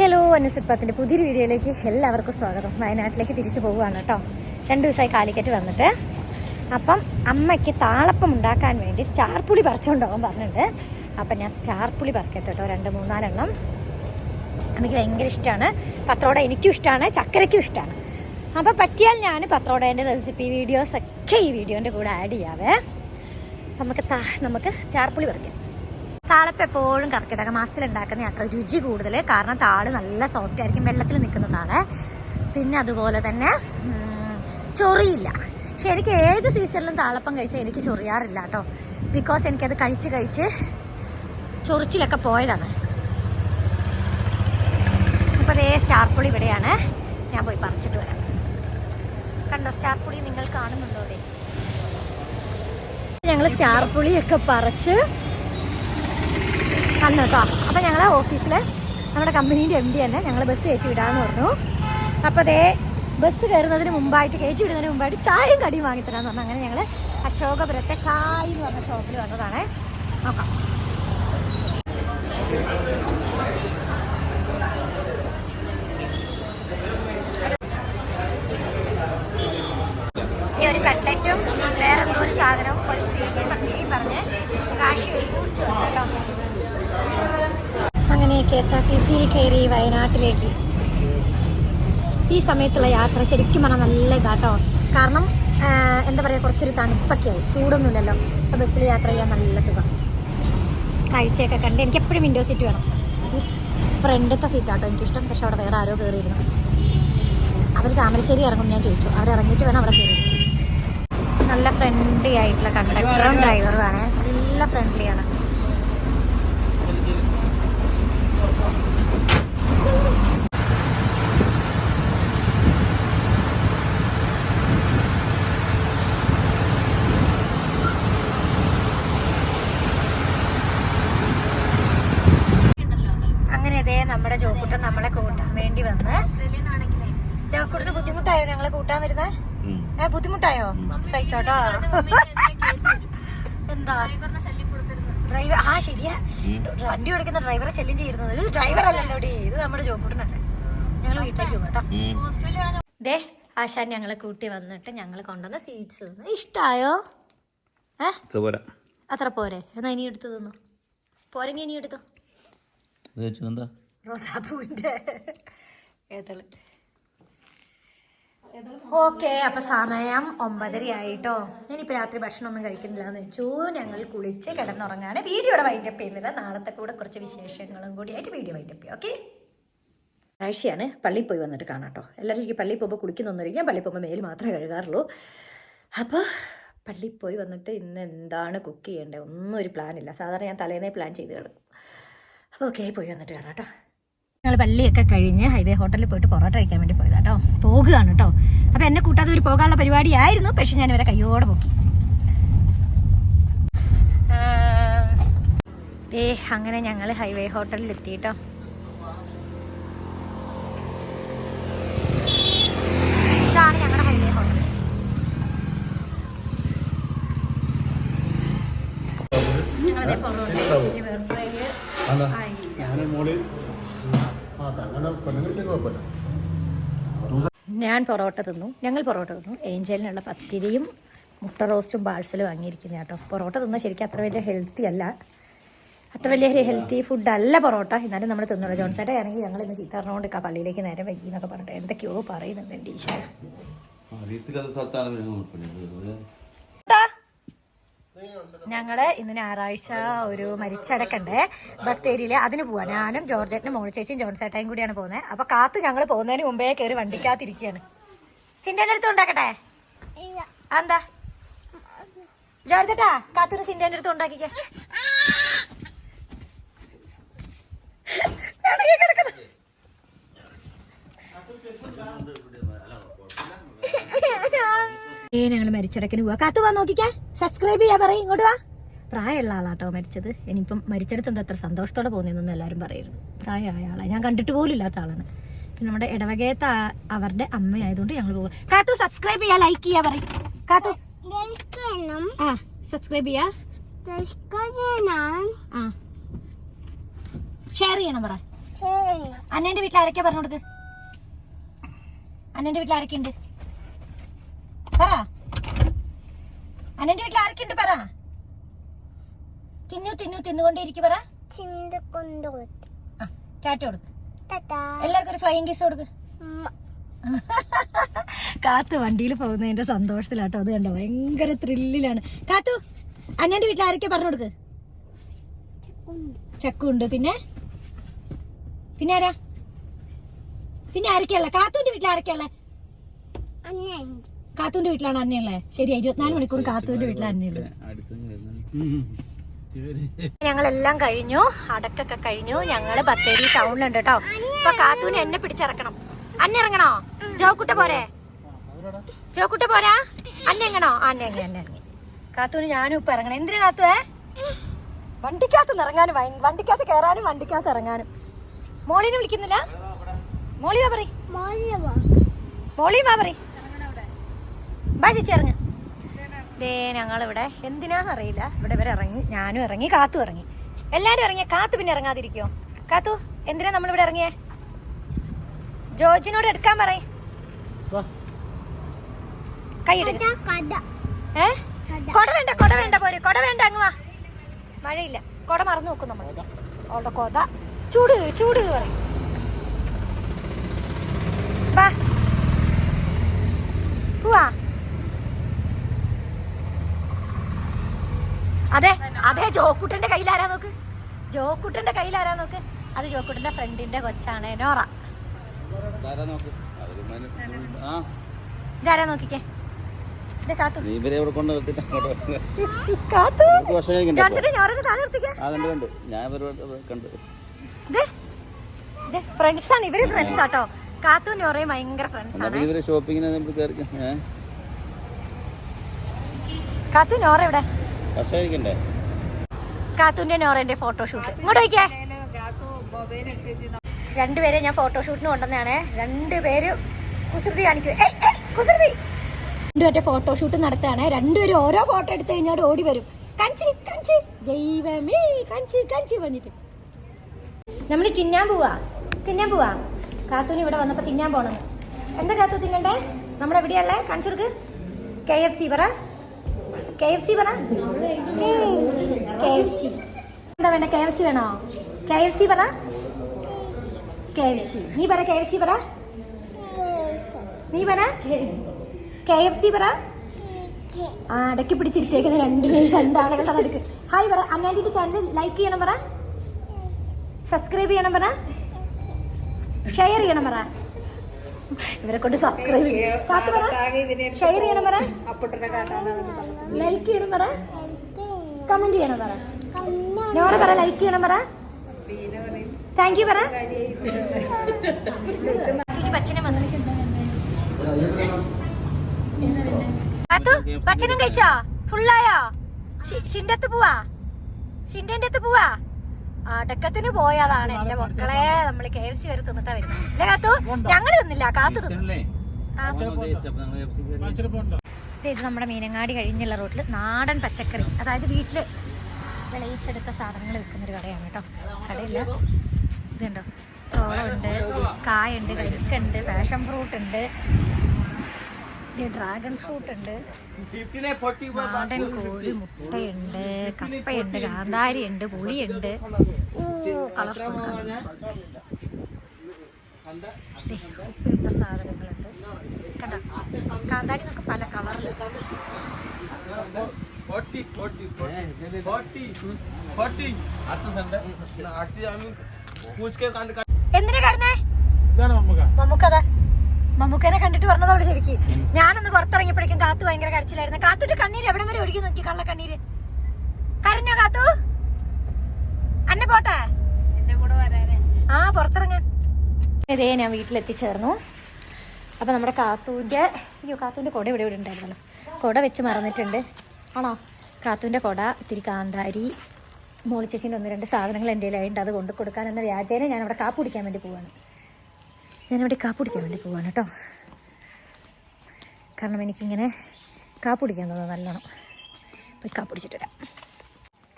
Hello അനുസുത്പത്തിന്റെ പുതിയൊരു വീഡിയോയിലേക്ക് എല്ലാവർക്കും സ്വാഗതം. വയനാട്ടിലേക്ക് തിരിച്ചു പോവുകയാണ് കേട്ടോ. രണ്ട് ദിവസമായി കാലിക്കറ്റ് വന്നിട്ട്. അപ്പം അമ്മയ്ക്ക് താളപ്പം ഉണ്ടാക്കാൻ വേണ്ടി സ്റ്റാർ പുളി പറിച്ചുകൊണ്ടുപോകാൻ പറഞ്ഞിട്ടുണ്ട്. അപ്പം ഞാൻ സ്റ്റാർ പുളി പറിക്കട്ടെ കേട്ടോ രണ്ട് മൂന്നാലെണ്ണം. അമ്മയ്ക്ക് ഭയങ്കര ഇഷ്ടമാണ് പത്രോട എനിക്കും ഇഷ്ടമാണ് ചക്കരയ്ക്കും ഇഷ്ടമാണ് അപ്പം പറ്റിയാൽ ഞാൻ പത്രോടേന്റെ റെസിപ്പി വീഡിയോസൊക്കെ ഈ വീഡിയോന്റെ കൂടെ ആഡ് ചെയ്യാവേ. നമുക്ക് നമുക്ക് സ്റ്റാർ പുളി പറിക്കാം. താളപ്പം എപ്പോഴും കർക്കിടക മാസത്തിൽ ഉണ്ടാക്കുന്ന അത്ര രുചി കൂടുതൽ കാരണം താൾ നല്ല സോഫ്റ്റ് ആയിരിക്കും. വെള്ളത്തിൽ നിൽക്കുന്നതാണ്. പിന്നെ അതുപോലെ തന്നെ ചൊറിയില്ല. പക്ഷെ എനിക്ക് ഏത് സീസണിലും താളപ്പം കഴിച്ചാൽ എനിക്ക് ചൊറിയാറില്ല കേട്ടോ. ബിക്കോസ് എനിക്കത് കഴിച്ച് കഴിച്ച് ചൊറിച്ചിലൊക്കെ പോയതാണ്. അപ്പോൾ അതേ സ്റ്റാർപ്പുളി ഇവിടെയാണ്. ഞാൻ പോയി പറിച്ചിട്ട് വരാം. കണ്ടോ സ്റ്റാർപ്പുളി നിങ്ങൾ കാണുന്നുണ്ടോ അവിടെ? ഞങ്ങൾ സ്റ്റാർപ്പുളിയൊക്കെ പറിച്ച് വന്നു കേട്ടോ അപ്പം ഞങ്ങൾ ഓഫീസിൽ നമ്മുടെ കമ്പനീന്റെ എം ഡി തന്നെ ഞങ്ങൾ ബസ് കയറ്റി വിടാമെന്ന് പറഞ്ഞു. അപ്പോൾ അതേ ബസ് കയറുന്നതിന് മുമ്പായിട്ട് കയറ്റി വിടുന്നതിന് മുമ്പായിട്ട് ചായയും കടിയും വാങ്ങിത്തരാമെന്ന് പറഞ്ഞു. അങ്ങനെ ഞങ്ങൾ അശോകപുരത്തെ ചായ എന്ന് പറഞ്ഞ ഷോപ്പിൽ വന്നതാണ്. നോക്കാം ഈ ഒരു കട്ട്ലറ്റും വേറെ എന്തോ ഒരു സാധനവും ഒരു സ്വീറ്റ് പത്തിരിയും പറഞ്ഞ് കാശി ഒരു ബൂസ്റ്റ് വന്നു കേട്ടോ അങ്ങനെ കെ എസ് ആർ ടി സിയിൽ കയറി വയനാട്ടിലേക്ക്. ഈ സമയത്തുള്ള യാത്ര ശരിക്കും പറഞ്ഞാൽ നല്ല ഇതാട്ടോ കാരണം എന്താ പറയുക കുറച്ചൊരു തണുപ്പൊക്കെ ആയി. ചൂടൊന്നുമില്ലല്ലോ. അപ്പോൾ ബസ്സിൽ യാത്ര ചെയ്യാൻ നല്ല സുഖം. കാഴ്ചയൊക്കെ കണ്ട് എനിക്ക് എപ്പോഴും വിൻഡോ സീറ്റ് വേണം. ഫ്രണ്ടത്തെ സീറ്റാട്ടോ എനിക്കിഷ്ടം. പക്ഷെ അവിടെ വേറെ ആരോ കയറിയിരുന്നു അവർ താമരശ്ശേരി ഇറങ്ങും ഞാൻ ചോദിച്ചു. അവിടെ ഇറങ്ങിയിട്ട് വേണം അവിടെ കയറി. നല്ല ഫ്രണ്ട്ലി ആയിട്ടുള്ള കണ്ടക്ടറും ഡ്രൈവറും ആണ്. നല്ല ഫ്രണ്ട്ലിയാണ് അങ്ങനെ ഇതേ നമ്മുടെ ജോക്കുട്ടൻ നമ്മളെ കൂട്ടാൻ വേണ്ടി വന്ന് ജോക്കുട്ടന് കൂട്ടാൻ വരുന്നേ? ഏ ബുദ്ധിമുട്ടായോ? സഹിച്ചോട്ടോ. എന്താ? ഡ്രൈവർ ആ ശരിയാ. വണ്ടി ഓടിക്കുന്ന ഡ്രൈവറെ ശല്യം ചെയ്യുന്നത്. ഇത് ഡ്രൈവർ അല്ലല്ലോ ഡി ഇത് നമ്മുടെ ജോക്കുട്ടനല്ലേ. ഞങ്ങൾ വീട്ടിലേക്ക് പോകട്ടോ കേട്ടോ. ദേ ആശാൻ ഞങ്ങളെ കൂട്ടി വന്നിട്ട് ഞങ്ങൾ കൊണ്ടുവന്ന സ്വീറ്റ്സ് തന്നു. ഇഷ്ടായോ? അത്ര പോരെ. എന്നാ ഇനി എടുത്തു തന്നു? പോരെങ്കിൽ ഇനി എടുത്തോ? റോസാപ്പൂവിന്റെ ഏതൾ ഓക്കെ അപ്പൊ സമയം ഒമ്പതര ആയിട്ടോ ഞാനിപ്പോ രാത്രി ഭക്ഷണം ഒന്നും കഴിക്കുന്നില്ല എന്ന് വെച്ചു. ഞങ്ങൾ കുളിച്ച് കിടന്നുറങ്ങാണ്. വീഡിയോയുടെ വൈൻഡപ്പ് ചെയ്യുന്നില്ല. നാളത്തെ കൂടെ കുറച്ച് വിശേഷങ്ങളും കൂടി ആയിട്ട് വീഡിയോ വൈൻഡപ്പ് ചെയ്യും. ഓക്കെ? ആഴ്ചയാണ് പള്ളിയിൽ പോയി വന്നിട്ട് കാണാം കേട്ടോ എല്ലാവരും എനിക്ക് പള്ളിയിൽ പോകുമ്പോൾ കുളിക്കുന്നൊന്നുമില്ല പള്ളിയിൽ പോകുമ്പോൾ മേൽ മാത്രമേ കഴുകാറുള്ളൂ. അപ്പോൾ പള്ളിയിൽ പോയി വന്നിട്ട് ഇന്ന് എന്താണ് കുക്ക് ചെയ്യേണ്ടത് ഒന്നും ഒരു പ്ലാനില്ല സാധാരണ ഞാൻ തലേന്നേ പ്ലാൻ ചെയ്ത് കിടക്കും. അപ്പോൾ ഓക്കെ പോയി വന്നിട്ട് കാണാം കേട്ടോ ഞങ്ങൾ പള്ളിയൊക്കെ കഴിഞ്ഞ് ഹൈവേ ഹോട്ടലിൽ പോയിട്ട് പൊറോട്ട കഴിക്കാൻ വേണ്ടി പോയതാ കേട്ടോ പോകുകയാണ് കേട്ടോ അപ്പോൾ എന്നെ കൂട്ടാതെ ഒരു പോകാനുള്ള പരിപാടിയായിരുന്നു. പക്ഷെ ഞാൻ ഇവരെ കയ്യോടെ പോക്കി. ഏ അങ്ങനെ ഞങ്ങൾ ഹൈവേ ഹോട്ടലിൽ എത്തി കേട്ടോ ഇതാണ് ഞങ്ങളുടെ ഹൈവേ ഹോട്ടൽ. ഞങ്ങളതേ പൊറോട്ട ഞാൻ പൊറോട്ട തിന്നു. ഞങ്ങൾ പൊറോട്ട തിന്നു. ഏഞ്ചലിനുള്ള പത്തിരിയും മുട്ട റോസ്റ്റും പാഴ്സലും വാങ്ങിയിരിക്കുന്ന കേട്ടോ. പൊറോട്ട തിന്നാൽ ശരിക്കും അത്ര വലിയ ഹെൽത്തി അല്ല. അത്ര വലിയ ഹെൽത്തി ഫുഡ് അല്ല പൊറോട്ട. എന്നാലും നമ്മൾ തിന്നുള്ളൂ ജോൺസേട്ട ആണെങ്കിൽ ഞങ്ങൾ ഇന്ന് ചീത്ത പറഞ്ഞുകൊണ്ട് പള്ളിയിലേക്ക് നേരെ വൈകി എന്നൊക്കെ പറഞ്ഞിട്ട് എന്തൊക്കെയോ പറയുന്നുണ്ട് എന്റെ ഈശോ ഞങ്ങൾ ഇന്ന് ഞായറാഴ്ച ഒരു മരിച്ചടക്കണ്ടേ. ബത്തേരിയിൽ അതിന് പോവാ. ഞാനും ജോർജറ്റിനും മോൾ ചേച്ചിയും ജോൺസേട്ടയും കൂടിയാണ് പോകുന്നത് അപ്പൊ കാത്തു ഞങ്ങൾ പോകുന്നതിന് മുമ്പേ കയറി വണ്ടിക്കാത്തിരിക്കുകയാണ് സിൻഡേന്റെ അടുത്ത് ഉണ്ടാക്കട്ടെ? എന്താ ജോർജറ്റാ കാത്തുന് സിൻഡേന്റെ അടുത്ത് ഉണ്ടാക്കിക്കേ. ഏ ഞങ്ങൾ മരിച്ചടക്കിന് പോവാ. കാത്തു വാ നോക്കിക്കേ. സബ്സ്ക്രൈബ് ചെയ്യാ പറയും. ഇങ്ങോട്ട് വാ. പ്രായമുള്ള ആളാട്ടോ മരിച്ചത്. ഇനിയിപ്പം മരിച്ചെടുത്ത് എന്താ അത്ര സന്തോഷത്തോടെ പോകുന്നതെന്നൊന്നും എല്ലാവരും പറയരുത്. പ്രായമായ ആളാണ് ഞാൻ കണ്ടിട്ട് പോലും ഇല്ലാത്ത ആളാണ്. പിന്നെ നമ്മുടെ ഇടവകേത്ത അവരുടെ അമ്മയായതുകൊണ്ട് ഞങ്ങൾ പോവാ. കാത്തു സബ്സ്ക്രൈബ് ചെയ്യാ ലൈക്ക് ചെയ്യാ പറയും. കാത്തു. ആ സബ്സ്ക്രൈബ് ചെയ്യാ. ആ. ഷെയർ ചെയ്യണം പറ. അന്നേന്റെ വീട്ടിൽ ആരൊക്കെയാ പറഞ്ഞു കൊടുക്ക്? അന്നേന്റെ വീട്ടിൽ ആരൊക്കെ ഉണ്ട് പറ. അനന്റെ വീട്ടിൽ ആരൊക്കെ ഉണ്ട് പറ. തിന്നു തിന്നു തിന്നുകൊണ്ടേയിരിക്കും പറ. ടാറ്റ കൊടുക്ക്. എല്ലാവർക്കും ഒരു ഫ്ലൈയിങ് കിസ് കൊടുക്ക്. കാത്തു വണ്ടിയിൽ പോകുന്നതിന്റെ സന്തോഷത്തിലാട്ടോ. അത് കണ്ടോ? ഭയങ്കര ത്രില്ലിലാണ് കാത്തു അന്നേന്റെ വീട്ടിൽ ആരൊക്കെ പറഞ്ഞു കൊടുക്ക്? ചക്കുണ്ട്. പിന്നെ? പിന്നെ ആരാ? പിന്നെ ആരൊക്കെയുള്ള കാത്തുവിന്റെ വീട്ടിൽ ആരൊക്കെയുള്ള കാത്തുവിന്റെ വീട്ടിലാണ് അന്നയുള്ളത്. ശരി ഇരുപത്തിനാല് മണിക്കൂർ കാത്തുവിന്റെ വീട്ടിലാണ് അന്നയുള്ളത്. ഞങ്ങളെല്ലാം കഴിഞ്ഞു. അടക്കൊക്കെ കഴിഞ്ഞു. ഞങ്ങൾ ബത്തേരി ടൗണിലുണ്ട് കേട്ടോ. ഇപ്പൊ കാത്തൂന് എന്നെ പിടിച്ചിറക്കണം. അന്ന ഇറങ്ങണോ? ജോക്കുട്ട പോരെ? ജോക്കുട്ട പോരാ? അന്ന എങ്ങണോ? അന്ന എങ്ങനെ അന്ന ഇറങ്ങി. കാത്തൂന് ഞാനും ഇപ്പൊ ഇറങ്ങണം. എന്തിനാ കാത്തുവേ? വണ്ടിക്കകത്ത് ഇറങ്ങാനും വണ്ടിക്കകത്ത് കയറാനും വണ്ടിക്കകത്ത് ഇറങ്ങാനും. മോളിനെ വിളിക്കുന്നില്ല? മോളി വാ പറ മോളിയാ പറ ബാ ചേച്ചി ഇറങ്ങ്. ദേ ഞങ്ങളിവിടെ എന്തിനാന്ന് അറിയില്ല ഇവിടെ ഇവരെ ഇറങ്ങി ഞാനും ഇറങ്ങി കാത്തു ഇറങ്ങി. എല്ലാരും ഇറങ്ങിയ കാത്തു പിന്നെ ഇറങ്ങാതിരിക്കോ? കാത്തു എന്തിനാ നമ്മളിവിടെ ഇറങ്ങിയേ? ജോജിനോട് എടുക്കാൻ പറയ്. ഏ? കൊട വേണ്ട കൊട വേണ്ട പോരെ കൊട വേണ്ട അങ്ങ് വാ. മഴയില്ല. കൊട മറന്നു നോക്കും നമ്മൾ അവളുടെ കൊത ചൂട് ചൂട് പറയും. വാ. പോവാ. അതെ അതെ ജോക്കുട്ടന്റെ കയ്യിൽ ആരാ നോക്ക്? ജോക്കുട്ടന്റെ കയ്യിൽ ആരാ നോക്ക്? അത് ജോക്കുട്ടന്റെ ഫ്രണ്ടിന്റെ കൊച്ചാണ് നോറ. ഇതാരാ നോക്കിക്കേ? കാത്തു. ഫ്രണ്ട്സ് ആണ് ഇവർ ഫ്രണ്ട്സ് ആട്ടോ നോറയും ഭയങ്കര ഫ്രണ്ട്സ് ആണ് ഷോപ്പിങ്ങിന് കാത്തു നോറ ഇവിടെ കാത്തുന്റെ നോറന്റെ ഫോട്ടോഷൂട്ട് ഇങ്ങോട്ട് വയ്ക്കേ രണ്ടുപേരെ ഞാൻ ഫോട്ടോഷൂട്ടിന് കൊണ്ടുവന്നാണ് രണ്ടുപേര് കുസൃതി കാണിക്കും കുസൃതി. രണ്ടുപേരുടെ ഫോട്ടോഷൂട്ട് നടത്താണ് രണ്ടുപേരും ഓരോ ഫോട്ടോ എടുത്തു കഴിഞ്ഞാൽ ഓടി വരും. കഞ്ചി കഞ്ചി. ദൈവമേ കഞ്ചി കഞ്ചി വന്നിട്ട്. നമ്മൾ തിന്നാൻ പോവാ. തിന്നാൻ പോവാ. കാത്തൂന് ഇവിടെ വന്നപ്പോൾ തിന്നാൻ പോണം. എന്താ കാത്തു തിന്നണ്ടേ? നമ്മളെവിടെയല്ലേ കാണിച്ചു കൊടുക്ക് കെ എഫ് സി പറ. കെ എഫ് സി പറ. K F C. എന്താ വേണ്ട? കെ എഫ് സി വേണോ? കെ എഫ് സി പറ. K F C. നീ പറ കെ എഫ് സി പറ. നീ പറ. കെ എഫ് സി പറ. ആ അടക്കി പിടിച്ചിരുത്തേക്കുന്ന രണ്ട് രണ്ടാളുകളുടെ നടുക്ക് ഹായ് പറ. അന്നാന്റെ ചാനൽ ലൈക്ക് ചെയ്യണം പറ. സബ്സ്ക്രൈബ് ചെയ്യണം പറ. ഷെയർ ചെയ്യണം പറ. ഇവരെ കൊണ്ട് സബ്സ്ക്രൈബ് ചെയ്യണം ഷെയർ ചെയ്യണം പറ. ലൈക്ക് ചെയ്യണം പറ. കമന്റ് ചെയ്യണം പറ. നോറ പറ ലൈക്ക് ചെയ്യണം പറ. താങ്ക് യു പറ. പച്ചനെ വന്നു പച്ചനും കഴിച്ചോ? ഫുള്ളായോ ഷിന്റെ പോവാ? ഷിന്റെ അടുത്ത് പോവാ? അടക്കത്തിന് പോയതാണ് എന്റെ മക്കളെ നമ്മൾ കെ എഫ് സി വരെ തിന്നിട്ടാ വരുന്നത്. അല്ലെ കാത്തു? ഞങ്ങൾ തിന്നില്ല കാത്തു തിന്നു. ഇത് നമ്മുടെ മീനങ്ങാടി കഴിഞ്ഞുള്ള റോട്ടിൽ നാടൻ പച്ചക്കറി. അതായത് വീട്ടിൽ വിളയിച്ചെടുത്ത സാധനങ്ങൾ വിൽക്കുന്ന ഒരു കടയാണ് കേട്ടോ. കടയില്ല. ഇതുണ്ടോ? ചോളമുണ്ട് കായുണ്ട് കരിക്കുണ്ട് പാഷൻ ഫ്രൂട്ട് ഉണ്ട്. ഡ്രാഗൺ ഫ്രൂട്ട് ഉണ്ട് നാടൻ കോഴി മുട്ടയുണ്ട് കപ്പയുണ്ട് കാന്താരി ഉണ്ട് പുളിയുണ്ട് ഓ കളർഫുൾ സാധനങ്ങളുണ്ട് കണ്ട കാന്താരി നമുക്ക് പല കളറിൽ എന്തിനാ കാരണേ മമ്മൂക്കനെ കണ്ടിട്ട് പറഞ്ഞത് അവൾ ശരിക്ക്. ഞാനൊന്ന് പുറത്തിറങ്ങിയപ്പോഴേക്കും കാത്തു ഭയങ്കര കരച്ചിലായിരുന്നു. കാത്തുറ്റ് കണ്ണീര് എവിടെ വരെ ഒഴുകി നോക്കി കള്ള കണ്ണീര്? കരഞ്ഞോ കാത്തു? അന്നെ പോട്ടെ? ആ പുറത്തിറങ്ങാൻ. ഇതേ ഞാൻ വീട്ടിലെത്തിച്ചേർന്നു. അപ്പൊ നമ്മുടെ കാത്തൂന്റെ അയ്യോ കാത്തൂന്റെ കുട ഇവിടെ ഇവിടെ ഉണ്ടായിരുന്നല്ലോ. കുട വെച്ച് മറന്നിട്ടുണ്ട്. ആണോ? കാത്തൂന്റെ കുട ഇത്തിരി കാന്താരി മോളി ചേച്ചീന്റെ ഒന്ന് രണ്ട് സാധനങ്ങൾ എന്റെ കയ്യിലുണ്ട് അത് കൊണ്ടു കൊടുക്കാൻ എന്ന വ്യാജേനെ ഞാൻ അവിടെ കാപ്പ് കുടിക്കാൻ വേണ്ടി പോവാണ്. ഞാനിവിടെ കാപ്പുടിക്കാൻ വേണ്ടി പോവാണ് കേട്ടോ. കാരണം എനിക്കിങ്ങനെ കാപ്പുടിക്കാൻ തോന്നുന്നത് തോന്നുന്നു നല്ലോണം. പോയി കാപ്പുടിച്ചിട്ട് വരാം.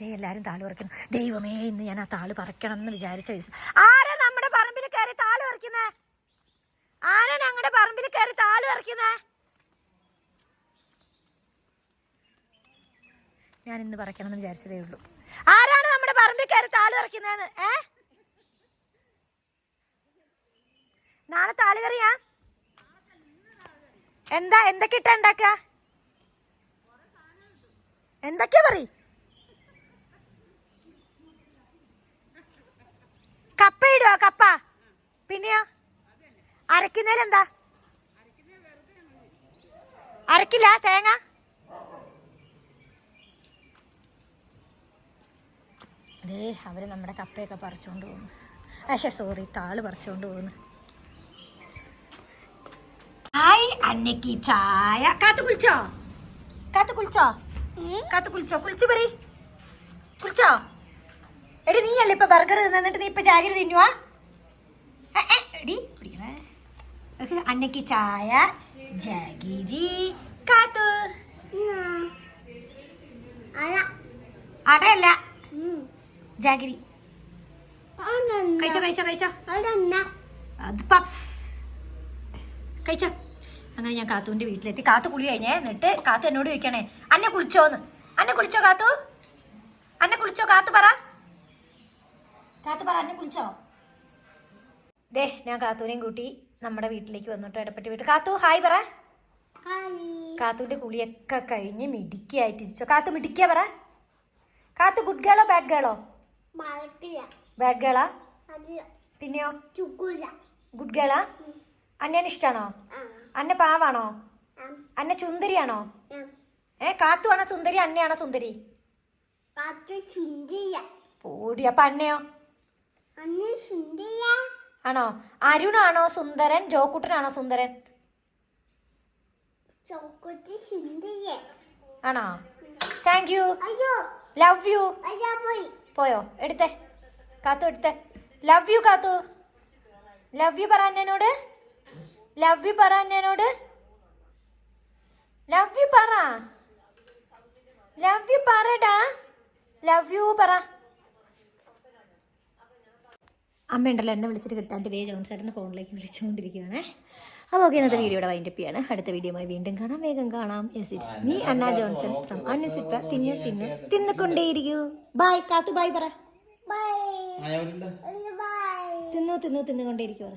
ദേ എല്ലാവരും താൾ പറിക്കുന്നു. ദൈവമേ ഇന്ന് ഞാൻ ആ താൾ പറിക്കണം എന്ന് വിചാരിച്ച ദിവസം. ആരാ നമ്മുടെ പറിക്കുന്നേ? ആരാ ഞങ്ങളുടെ പറമ്പിൽ കയറി താൾ പറിക്കുന്നേ? ഞാൻ ഇന്ന് പറിക്കണം എന്ന് വിചാരിച്ചതേ ഉള്ളൂ. ആരാണ് നമ്മുടെ പറമ്പിൽ കയറി താൾ പറിക്കുന്നതെന്ന് ഏ? നാളെ താളുകറിയാ? എന്താ എന്തൊക്കെ ഇട്ടാ ഉണ്ടാക്ക എന്തൊക്കെയാ പറ? കപ്പ ഇടുവോ കപ്പ? പിന്നെയോ? അരക്കുന്നതിലെന്താ അരക്കില്ല തേങ്ങ? ദേ അവർ നമ്മുടെ കപ്പയൊക്കെ പറിച്ചോണ്ട് പോകുന്നു. പക്ഷേ സോറി താൾ പറിച്ചോണ്ട് പോകുന്നു. ഹായ് ചായ. കാത്തു കുളിച്ചോ? കാത്തു കുളിച്ചോ? കാത്തു കുളിച്ചോ? കുളിച്ചു പറ. കുളിച്ചോ? എടി നീ അല്ലേ ഇപ്പൊ ബർഗർ തിന്നിട്ട് നീ ഇപ്പൊ ജാഗ്രത തിന്നുവാ? എടി കുടിക്കണേ. അന്നയ്ക്ക് ചായ. ജാഗിരി കാത്തു. അടയല്ല. ജാഗിരി. കഴിച്ചോ കഴിച്ചോ കഴിച്ചോ. അത് പപ്സ്. കഴിച്ചോ. അങ്ങനെ ഞാൻ കാത്തുവിന്റെ വീട്ടിലെത്തി. കാത്തു കുളി കഴിഞ്ഞേ എന്നിട്ട് കാത്തു എന്നോട് ചോദിക്കണേ അന്നെ കുളിച്ചോന്ന്? അന്നെ കുളിച്ചോ കാത്തു? അന്നെ കുളിച്ചോ കാത്തു പറ. കാത്തു പറ അന്നെ കുളിച്ചോ. ദേ ഞാൻ കാത്തൂനെയും കൂട്ടി നമ്മുടെ വീട്ടിലേക്ക് വന്നിട്ട് ഇടപെട്ട് വീട്ട്. കാത്തു ഹായ് പറ. കാത്തുവിന്റെ കുളിയൊക്കെ കഴിഞ്ഞ് മിടുക്കിയായിട്ട് ഇരിച്ചോ. കാത്തു മിടുക്കിയ പറ. കാത്തു ഗുഡ് ഗേളോ ബാഡ് ഗേളോ ബാഡ് ഗേളാ പിന്നെയോ? ഗുഡ് ഗേളാ അങ്ങനെ ഇഷ്ടാണോ? അന്നെ പാവാണോ? അന്നെ ചുന്ദരിയാണോ ഏ കാത്തുവാണോ സുന്ദരി? അന്നയാണോ സുന്ദരി? പോടി. അപ്പൊ അന്നയോ? ആണോ? അരുണാണോ സുന്ദരൻ? ജോക്കുട്ടനാണോ സുന്ദരൻ? ആണോ? താങ്ക് യു ലവ് യു പോയോ. എടുത്തേ. കാത്തു എടുത്തേ. Love you Kathu. Love you പറ എന്നോട് ലവ് യു പറ എന്നോട് ലവ് യു പറ. ലവ് യു പറടാ. ലവ് യു പറ. അമ്മ ഉണ്ടല്ലോ എന്നെ വിളിച്ചിട്ട് കിട്ടാണ്ട് വേ ജോൺസേട്ടന്റെ ഫോണിലേക്ക് വിളിച്ചുകൊണ്ടിരിക്കുകയാണ് അപ്പോൾ ഓക്കെ ഇന്നത്തെ വീഡിയോയുടെ വൈൻഡപ്പ് ചെയ്യാണ്. അടുത്ത വീഡിയോയുമായി വീണ്ടും കാണാം. വേഗം കാണാം. Yes it's me Anna Johnson from അന്നസിപ്പ. തിന്നു തിന്നു തിന്നുകൊണ്ടേയിരിക്കൂ. ബൈ കാത്തു. ബൈ പറ. തിന്നു തിന്നു തിന്നുകൊണ്ടേയിരിക്കൂ പറ